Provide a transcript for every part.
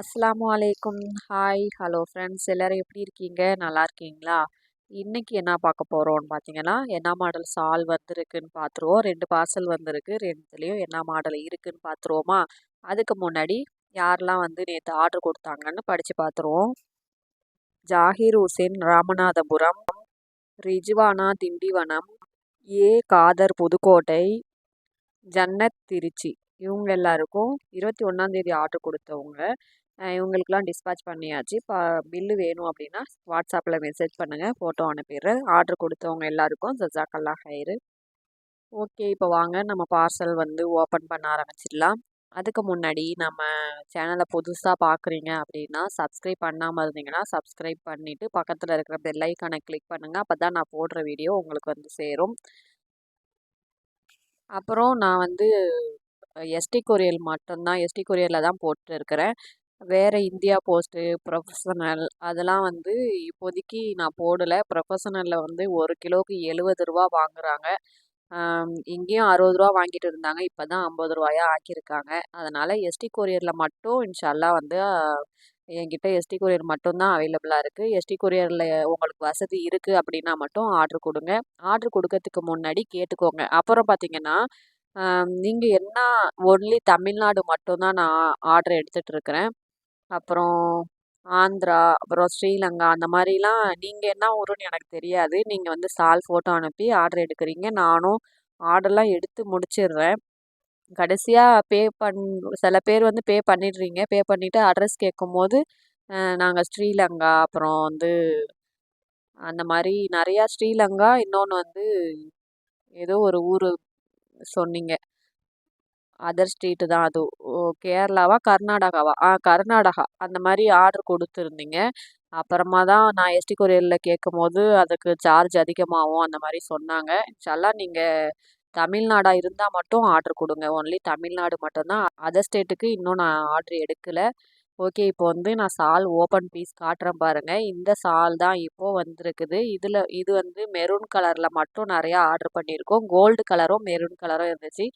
அஸ்லாம் அலைக்கும். Hi hello friends. எல்லோரும் எப்படி இருக்கீங்க? நல்லா இருக்கீங்களா? இன்றைக்கி என்ன பார்க்க போகிறோம்னு பார்த்தீங்கன்னா என்ன மாடல் சால் வந்திருக்குன்னு பார்த்துருவோம். ரெண்டு பார்சல் வந்திருக்கு. ரெண்டுலேயும் என்ன மாடல் இருக்குதுன்னு பார்த்துருவோமா? அதுக்கு முன்னாடி யாரெல்லாம் வந்து நேற்று ஆர்டர் கொடுத்தாங்கன்னு படித்து பார்த்துருவோம். ஜாகிர் ஹுசேன் ராமநாதபுரம் ரிஜ்வானா திண்டிவனம் ஏ. காதர் புதுக்கோட்டை ஜன்னத் திருச்சி. இவங்க எல்லாருக்கும் இருபத்தி ஒன்றாந்தேதி ஆர்டர் கொடுத்தவங்க இவங்களுக்குலாம் டிஸ்பேச் பண்ணியாச்சு. இப்போ பில்லு வேணும் அப்படின்னா வாட்ஸ்அப்பில் மெசேஜ் பண்ணுங்கள் ஃபோட்டோ அனுப்பிடுறேன். ஆர்டர் கொடுத்தவங்க எல்லாருக்கும் ஜசாக்கல்லா ஹைரு ஓகே இப்போ வாங்க. நம்ம பார்சல் வந்து ஓப்பன் பண்ண ஆரம்பிச்சிடலாம். அதுக்கு முன்னாடி நம்ம சேனலை புதுசாக பார்க்குறீங்க அப்படின்னா சப்ஸ்கிரைப் பண்ணாமல் இருந்தீங்கன்னா சப்ஸ்கிரைப் பண்ணிவிட்டு பக்கத்தில் இருக்கிற பெல்லைக்கானை கிளிக் பண்ணுங்கள் அப்போ தான் நான் போடுற வீடியோ உங்களுக்கு வந்து சேரும். அப்புறம் நான் வந்து எஸ்டி கொரியல் மட்டும்தான் எஸ்டி கொரியரில் தான் போட்டுருக்கிறேன். வேறு இந்தியா போஸ்ட்டு ப்ரொஃபஷனல் அதெல்லாம் வந்து இப்போதைக்கு நான் போடலை. ப்ரொஃபஷனலில் வந்து ஒரு கிலோவுக்கு எழுபது ரூபா வாங்குகிறாங்க இங்கேயும் அறுபது ரூபா வாங்கிட்டு இருந்தாங்க. இப்போ தான் ஐம்பது ரூபாயா ஆக்கியிருக்காங்க. அதனால் எஸ்டி கொரியரில் மட்டும் இன்ஷால்லா வந்து என்கிட்ட எஸ்டி கொரியர் மட்டும்தான் அவைலபிளாக இருக்குது எஸ்டி கொரியரில் உங்களுக்கு வசதி இருக்குது அப்படின்னா மட்டும் ஆர்டர் கொடுங்க. ஆர்டர் கொடுக்கறதுக்கு முன்னாடி கேட்டுக்கோங்க. அப்புறம் பார்த்தீங்கன்னா நீங்கள் என்ன ஒன்லி தமிழ்நாடு மட்டும்தான் நான் ஆர்டர் எடுத்துகிட்ருக்கிறேன் அப்புறம் ஆந்திரா அப்புறம் ஸ்ரீலங்கா அந்த மாதிரிலாம் நீங்கள் என்ன ஊருன்னு எனக்கு தெரியாது. நீங்கள் வந்து சால் ஃபோட்டோ அனுப்பி ஆர்டர் எடுக்கிறீங்க. நானும் ஆர்டர்லாம் எடுத்து முடிச்சிடுறேன் கடைசியாக பே பண் சில பேர் வந்து பே பண்ணிடுறீங்க. பே பண்ணிவிட்டு அட்ரஸ் கேட்கும்போது நாங்கள் ஸ்ரீலங்கா அப்புறம் வந்து அந்த மாதிரி நிறையா ஸ்ரீலங்கா இன்னொன்று வந்து ஏதோ ஒரு ஊர் சொன்னீங்க. அதர் ஸ்டேட்டு தான் அது. ஓ கேரளாவா கர்நாடகாவா? ஆ கர்நாடகா. அந்த மாதிரி ஆர்டர் கொடுத்துருந்தீங்க. அப்புறமா தான் நான் எஸ்டி கொரியரில் கேட்கும்போது அதுக்கு சார்ஜ் அதிகமாகும் அந்த மாதிரி சொன்னாங்க. இன்ஷால்லாம் நீங்கள் தமிழ்நாடாக இருந்தால் மட்டும் ஆர்டர் கொடுங்க. ஒன்லி தமிழ்நாடு மட்டும்தான் அதர் ஸ்டேட்டுக்கு இன்னும் நான் ஆர்டர் எடுக்கலை. ஓகே இப்போ வந்து நான் சால் ஓப்பன் பீஸ் காட்டுறேன் பாருங்கள் இந்த சால் தான் இப்போது வந்திருக்குது. இதில் இது வந்து மெரூன் கலரில் மட்டும் நிறையா ஆர்டர் பண்ணியிருக்கோம். கோல்டு கலரும் மெரூன் கலரும் இருந்துச்சு.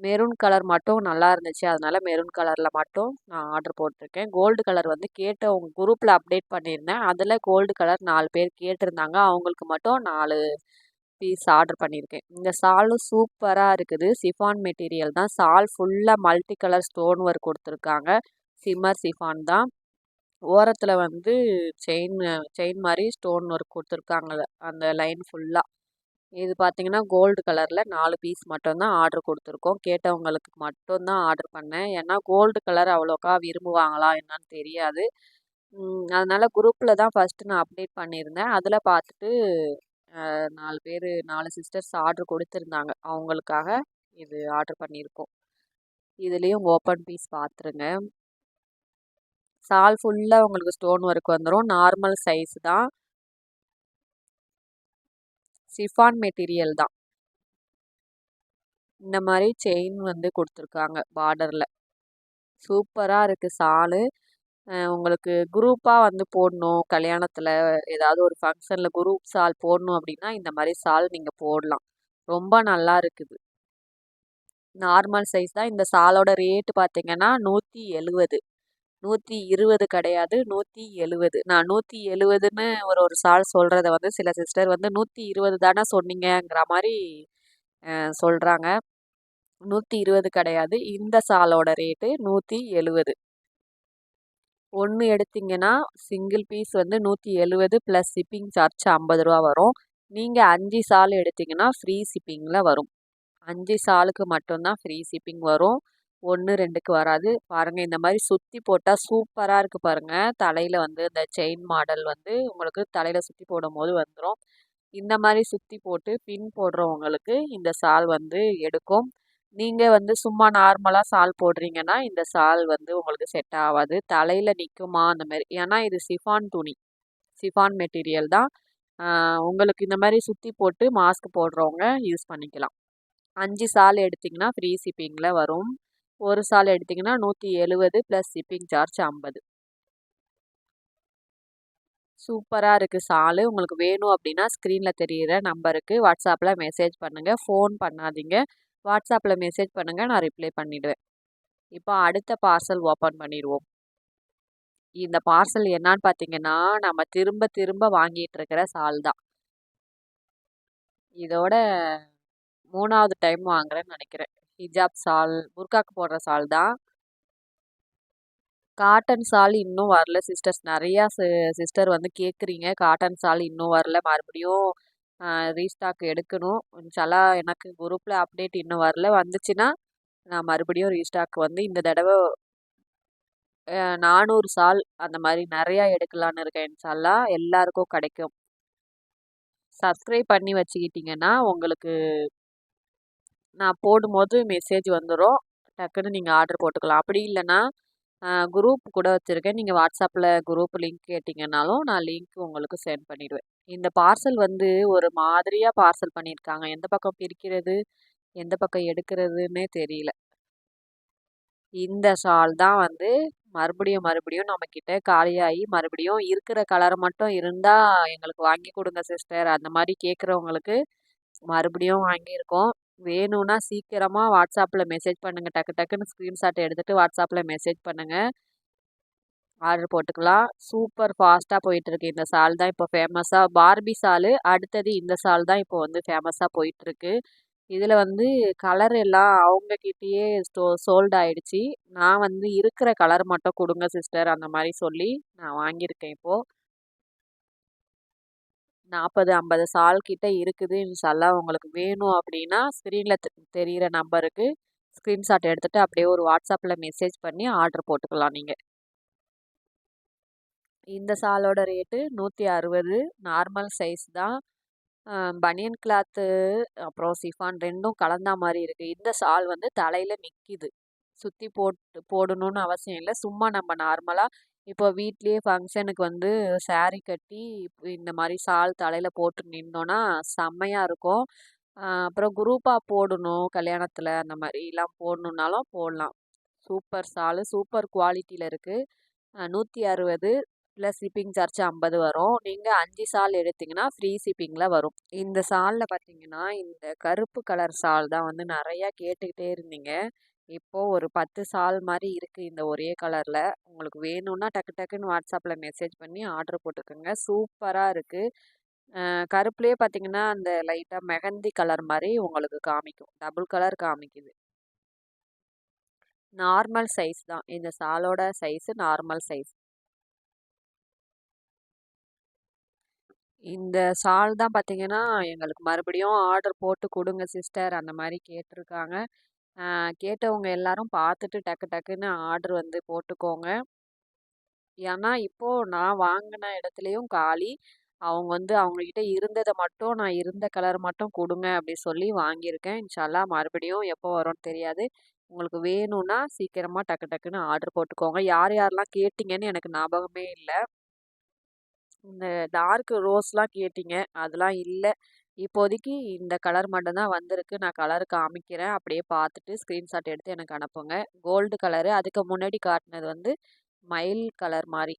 மெரூன் கலர் மட்டும் நல்லா இருந்துச்சு. அதனால் மெரூன் கலரில் மட்டும் நான் ஆர்டர் போட்டிருக்கேன். கோல்டு கலர் வந்து கேட்ட உங்கள் குரூப்பில் அப்டேட் பண்ணியிருந்தேன் அதில் கோல்டு கலர் நாலு பேர் கேட்டிருந்தாங்க. அவங்களுக்கு மட்டும் நாலு பீஸ் ஆர்டர் பண்ணியிருக்கேன் இந்த சாலும் சூப்பராக இருக்குது. சிஃபான் மெட்டீரியல் தான். சால் ஃபுல்லாக மல்டி கலர் ஸ்டோன் ஒர்க் கொடுத்துருக்காங்க. சிம்மர் சிஃபான் தான். ஓரத்தில் வந்து செயின் செயின் மாதிரி ஸ்டோன் ஒர்க் கொடுத்துருக்காங்க. அந்த லைன் ஃபுல்லாக இது பார்த்தீங்கன்னா கோல்டு கலரில் நாலு பீஸ் மட்டும்தான் ஆர்டர் கொடுத்துருக்கோம். கேட்டவங்களுக்கு மட்டும்தான் ஆர்டர் பண்ணேன். ஏன்னா கோல்டு கலர் அவ்வளோக்கா விரும்புவாங்களா என்னன்னு தெரியாது. அதனால் குரூப்பில் தான் ஃபஸ்ட்டு நான் அப்டேட் பண்ணியிருந்தேன். அதில் பார்த்துட்டு நாலு பேர் நாலு சிஸ்டர்ஸ் ஆர்டர் கொடுத்துருந்தாங்க. அவங்களுக்காக இது ஆர்டர் பண்ணியிருக்கோம். இதுலேயும் ஓப்பன் பீஸ் பார்த்துருங்க சால் ஃபுல்லாக உங்களுக்கு ஸ்டோன் ஒர்க் வந்துடும் நார்மல் சைஸ் தான். சிஃபான் மெட்டீரியல் தான். இந்த மாதிரி செயின் வந்து கொடுத்துருக்காங்க பார்டரில். சூப்பராக இருக்குது சாலு. உங்களுக்கு குரூப்பாக வந்து போடணும். கல்யாணத்தில் ஏதாவது ஒரு ஃபங்க்ஷனில் குரூப் சால் போடணும் அப்படின்னா இந்த மாதிரி சால் நீங்கள் போடலாம். ரொம்ப நல்லா இருக்குது. நார்மல் சைஸ் தான். இந்த சாலோட ரேட்டு பார்த்தீங்கன்னா நூற்றி எழுவது. நூற்றி இருபது கிடையாது நூற்றி எழுவது. நான் நூற்றி எழுவதுன்னு ஒரு ஒரு சால் சொல்கிறத வந்து சில சிஸ்டர் வந்து நூற்றி இருபது தானே சொன்னீங்கங்கிற மாதிரி சொல்கிறாங்க நூற்றி இருபது கிடையாது. இந்த சாலோட ரேட்டு நூற்றி எழுவது. ஒன்று எடுத்திங்கன்னா சிங்கிள் பீஸ் வந்து நூற்றி எழுவது ப்ளஸ் ஷிப்பிங் சார்ஜ் ஐம்பது ரூபா வரும். நீங்கள் அஞ்சு சால் எடுத்திங்கன்னா ஃப்ரீ ஷிப்பிங்கில் வரும். அஞ்சு சாலுக்கு மட்டும்தான் ஃப்ரீ ஷிப்பிங் வரும். ஒன்று ரெண்டுக்கு வராது. பாருங்கள் இந்த மாதிரி சுற்றி போட்டால் சூப்பராக இருக்குது பாருங்கள் தலையில் வந்து இந்த செயின் மாடல் வந்து உங்களுக்கு தலையில் சுற்றி போடும் போது வந்துடும் இந்த மாதிரி சுற்றி போட்டு பின் போடுறவங்களுக்கு இந்த சால் வந்து எடுக்கும். நீங்கள் வந்து சும்மா நார்மலாக சால் போடுறீங்கன்னா இந்த சால் வந்து உங்களுக்கு செட் ஆகாது. தலையில் நிற்குமா அந்த மாதிரி ஏன்னா இது சிஃபான் துணி. சிஃபான் மெட்டீரியல் தான். உங்களுக்கு இந்த மாதிரி சுற்றி போட்டு மாஸ்க் போடுறவங்க யூஸ் பண்ணிக்கலாம். அஞ்சு சால் எடுத்திங்கன்னா ஃப்ரீ ஷிப்பிங்கில் வரும். ஒரு சால் எடுத்திங்கன்னா நூற்றி எழுபது ப்ளஸ் ஷிப்பிங் சார்ஜ் ஐம்பது. சூப்பராக இருக்குது சாலு. உங்களுக்கு வேணும் அப்படின்னா ஸ்க்ரீனில் தெரிகிற நம்பருக்கு வாட்ஸ்அப்பில் மெசேஜ் பண்ணுங்கள் ஃபோன் பண்ணாதீங்க. வாட்ஸ்அப்பில் மெசேஜ் பண்ணுங்கள் நான் ரிப்ளை பண்ணிவிடுவேன் இப்போ அடுத்த பார்சல் ஓப்பன் பண்ணிடுவோம். இந்த பார்சல் என்னான்னு பார்த்தீங்கன்னா நம்ம திரும்ப திரும்ப வாங்கிட்டு இருக்கிற சால் தான். இதோட மூணாவது டைம் வாங்குறேன்னு நினைக்கிறேன். ஹிஜாப் சால் புர்காக்கு போடுற சால் தான். காட்டன் சால் இன்னும் வரல சிஸ்டர்ஸ். நிறையா சிஸ்டர் வந்து கேட்குறீங்க. காட்டன் சால் இன்னும் வரல. மறுபடியும் ரீஸ்டாக் எடுக்கணும். இன்ஷால்லா எனக்கு குரூப்பில் அப்டேட் இன்னும் வரல. வந்துச்சுன்னா நான் மறுபடியும் ரீஸ்டாக் வந்து இந்த தடவை நானூறு சால் அந்த மாதிரி நிறையா எடுக்கலான்னு இருக்கேன் இன்ஷால்லா. எல்லாருக்கும் கிடைக்கும். சப்ஸ்கிரைப் பண்ணி வச்சுக்கிட்டிங்கன்னா உங்களுக்கு நான் போடும்போது மெசேஜ் வந்துடும் டக்குன்னு நீங்கள் ஆர்டர் போட்டுக்கலாம். அப்படி இல்லைன்னா குரூப் கூட வச்சுருக்கேன். நீங்கள் வாட்ஸ்அப்பில் குரூப் லிங்க் கேட்டிங்கனாலும் நான் லிங்க் உங்களுக்கு சென்ட் பண்ணிவிடுவேன் இந்த பார்சல் வந்து ஒரு மாதிரியாக பார்சல் பண்ணியிருக்காங்க. எந்த பக்கம் பிரிக்கிறது எந்த பக்கம் எடுக்கிறதுன்னே தெரியல. இந்த ஷால் தான் வந்து மறுபடியும் மறுபடியும் நம்மக்கிட்ட காலியாகி மறுபடியும் இருக்கிற கலர் மட்டும் இருந்தால் எங்களுக்கு வாங்கி கொடுங்க சிஸ்டர் அந்த மாதிரி கேட்குறவங்களுக்கு மறுபடியும் வாங்கியிருக்கோம். வேணும்னா சீக்கிரமாக வாட்ஸ்அப்பில் மெசேஜ் பண்ணுங்கள் டக்கு டக்குன்னு ஸ்க்ரீன்ஷாட் எடுத்துகிட்டு வாட்ஸ்அப்பில் மெசேஜ் பண்ணுங்கள் ஆர்டர் போட்டுக்கலாம். சூப்பர் ஃபாஸ்ட்டாக போயிட்டுருக்கு இந்த சால் தான் இப்போ ஃபேமஸாக பார்பி சால் அடுத்தது இந்த சால் தான் இப்போ வந்து ஃபேமஸாக போயிட்டுருக்கு. இதில் வந்து கலர் எல்லாம் அவங்கக்கிட்டேயே ஸ்டோ சோல்ட் ஆகிடுச்சி நான் வந்து இருக்கிற கலர் மட்டும் கொடுங்க சிஸ்டர் அந்த மாதிரி சொல்லி நான் வாங்கியிருக்கேன் இப்போது நாற்பது ஐம்பது சால் கிட்ட இருக்குது. இன்ஷால்லா உங்களுக்கு வேணும் அப்படின்னா ஸ்க்ரீனில் தெரிகிற நம்பருக்கு ஸ்க்ரீன்ஷாட் எடுத்துகிட்டு அப்படியே ஒரு வாட்ஸ்அப்பில் மெசேஜ் பண்ணி ஆர்டர் போட்டுக்கலாம் நீங்கள் இந்த சாலோட ரேட்டு நூற்றி அறுபது. நார்மல் சைஸ் தான். பனியன் கிளாத்து அப்புறம் சிஃபான் ரெண்டும் கலந்தா மாதிரி இருக்குது இந்த சால் வந்து தலையில் நிற்கிது சுற்றி போட்டு போடணும்னு அவசியம் இல்லை. சும்மா நம்ம நார்மலாக இப்போ வீட்லேயே ஃபங்க்ஷனுக்கு வந்து சாரீ கட்டி இந்த மாதிரி சால் தலையில் போட்டு நின்னோன்னா செம்மையாக இருக்கும். அப்புறம் குரூப்பாக போடணும் கல்யாணத்தில் அந்த மாதிரிலாம் போடணுன்னாலும் போடலாம். சூப்பர் சாலு சூப்பர் குவாலிட்டியில் இருக்குது நூற்றி அறுபது ப்ளஸ் ஷிப்பிங் சார்ஜ் ஐம்பது வரும். நீங்கள் அஞ்சு சால் எடுத்திங்கன்னா ஃப்ரீ ஷிப்பிங்கில் வரும். இந்த சாலில் பார்த்தீங்கன்னா இந்த கருப்பு கலர் சால் தான் வந்து நிறையா கேட்டுக்கிட்டே இருந்தீங்க. இப்போது ஒரு பத்து சால் மாதிரி இருக்குது இந்த ஒரே கலரில். உங்களுக்கு வேணும்னா டக்கு டக்குன்னு வாட்ஸ்அப்பில் மெசேஜ் பண்ணி ஆர்டர் போட்டுக்கோங்க. சூப்பராக இருக்குது கருப்புலேயே பார்த்தீங்கன்னா அந்த லைட்டாக மெகந்தி கலர் மாதிரி உங்களுக்கு காமிக்கும். டபுள் கலர் காமிக்குது. நார்மல் சைஸ் தான். இந்த சாலோட சைஸு நார்மல் சைஸ். இந்த சால் தான் பார்த்தீங்கன்னா எங்களுக்கு மறுபடியும் ஆர்டர் போட்டு கொடுங்க சிஸ்டர். அந்த மாதிரி கேட்டிருக்காங்க. கேட்டவங்க எல்லாரும் பார்த்துட்டு டக்கு டக்குன்னு ஆர்டர் வந்து போட்டுக்கோங்க. ஏன்னா இப்போது நான் வாங்கின இடத்துலையும் காலி. அவங்க வந்து அவங்கக்கிட்ட இருந்ததை மட்டும் நான் இருந்த கலர் மட்டும் கொடுங்க அப்படி சொல்லி வாங்கியிருக்கேன். இன்ஷால்லா மறுபடியும் எப்போ வரும்னு தெரியாது. உங்களுக்கு வேணும்னா சீக்கிரமாக டக்கு டக்குன்னு ஆர்டர் போட்டுக்கோங்க. யார் யாரெல்லாம் கேட்டிங்கன்னு எனக்கு ஞாபகமே இல்லை. இந்த டார்க் ரோஸ்லாம் கேட்டிங்க. அதெல்லாம் இல்லை. இப்போதைக்கு இந்த கலர் மட்டும்தான் வந்திருக்கு. நான் கலர் காமிக்கிறேன். அப்படியே பார்த்துட்டு ஸ்க்ரீன்ஷாட் எடுத்து எனக்கு அனுப்புங்க. Gold colour. அதுக்கு முன்னாடி காட்டினது வந்து மயில் கலர் மாதிரி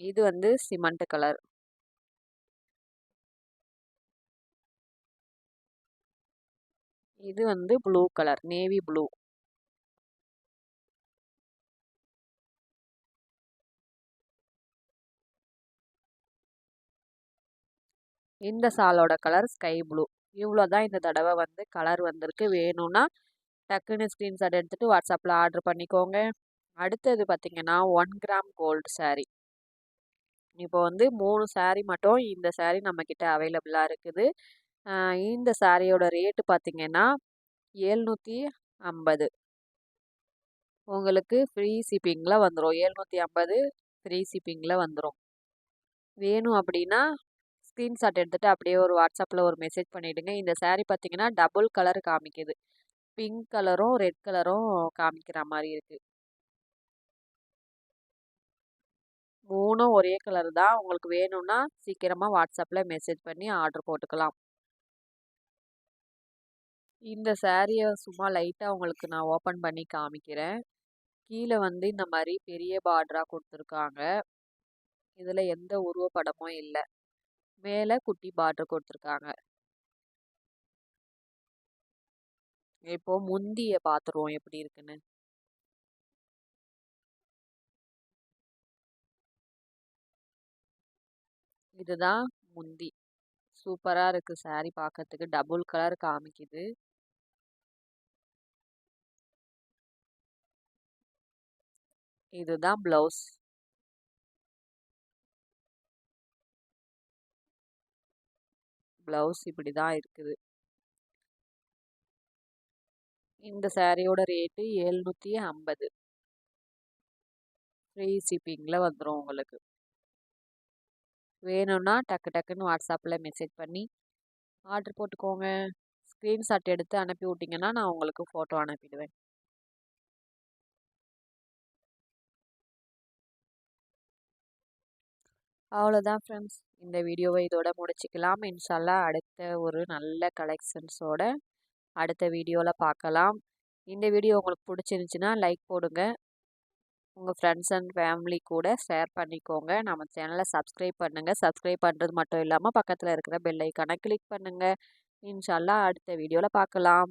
இது வந்து சிமெண்ட் கலர். இது வந்து ப்ளூ கலர். Navy blue. இந்த சாலோட கலர் ஸ்கை ப்ளூ. இவ்வளோ தான் இந்த தடவை வந்து கலர் வந்திருக்கு. வேணும்னா டக்குன்னு ஸ்க்ரீன்ஷாட் எடுத்துகிட்டு வாட்ஸ்அப்பில் ஆர்டர் பண்ணிக்கோங்க. அடுத்தது பார்த்திங்கன்னா ஒன் கிராம் கோல்டு சாரீ இப்போ வந்து மூணு சாரீ மட்டும் இந்த சாரீ நம்மக்கிட்ட அவைலபிளாக இருக்குது. இந்த சாரியோட ரேட்டு பார்த்திங்கன்னா ஏழ்நூற்றி ஐம்பது. உங்களுக்கு ஃப்ரீ ஷிப்பிங்கில் வந்துடும் ஏழ்நூற்றி ஐம்பது ஃப்ரீ ஷிப்பிங்கில் வந்துடும் வேணும் அப்படின்னா ஸ்க்ரீன்ஷாட் எடுத்துகிட்டு அப்படியே ஒரு வாட்ஸ்அப்பில் ஒரு மெசேஜ் பண்ணிவிடுங்க இந்த சேரீ பார்த்தீங்கன்னா டபுள் கலர் காமிக்குது. பிங்க் கலரும் ரெட் கலரும் காமிக்கிற மாதிரி இருக்குது மூணும் ஒரே கலர் தான். உங்களுக்கு வேணும்னா சீக்கிரமாக வாட்ஸ்அப்பில் மெசேஜ் பண்ணி ஆர்டர் போட்டுக்கலாம். இந்த சேரீயை சும்மா லைட்டாக உங்களுக்கு நான் ஓப்பன் பண்ணி காமிக்கிறேன். கீழே வந்து இந்த மாதிரி பெரிய பார்டராக கொடுத்துருக்காங்க. இதில் எந்த உருவப்படமும் இல்லை. மேலே குட்டி பார்டர் கொடுத்துருக்காங்க இப்போ முந்திய பார்த்துருவோம். எப்படி இருக்குன்னு. இதுதான் முந்தி சூப்பராக இருக்குது saree பார்க்கறதுக்கு டபுள் கலர் காமிக்குது இதுதான் ப்ளவுஸ் ப்ளவுஸ் இப்படி தான் இருக்குது. இந்த சாரியோட ரேட்டு எழுநூற்றி ஐம்பது. ஃப்ரீ ஷிப்பிங்கில் வந்துடும் உங்களுக்கு. வேணும்னா டக்கு டக்குன்னு வாட்ஸ்அப்பில் மெசேஜ் பண்ணி ஆர்டர் போட்டுக்கோங்க. ஸ்க்ரீன்ஷாட் எடுத்து அனுப்பி விட்டிங்கன்னா நான் உங்களுக்கு ஃபோட்டோ அனுப்பிடுவேன். அவ்வளோதான் ஃப்ரெண்ட்ஸ். இந்த வீடியோவை இதோட முடிச்சுக்கலாம். இன்ஷால்லா அடுத்த ஒரு நல்ல கலெக்ஷன்ஸோட அடுத்த வீடியோவில் பார்க்கலாம் இந்த வீடியோ உங்களுக்கு பிடிச்சிருந்துச்சின்னா லைக் போடுங்க. உங்கள் ஃப்ரெண்ட்ஸ் அண்ட் ஃபேமிலி கூட ஷேர் பண்ணிக்கோங்க. நம்ம சேனலை சப்ஸ்கிரைப் பண்ணுங்கள் சப்ஸ்கிரைப் பண்ணுறது மட்டும் இல்லாமல் பக்கத்தில் இருக்கிற பெல் ஐக்கானை கிளிக் பண்ணுங்கள் இன்ஷால்லா அடுத்த வீடியோவில் பார்க்கலாம்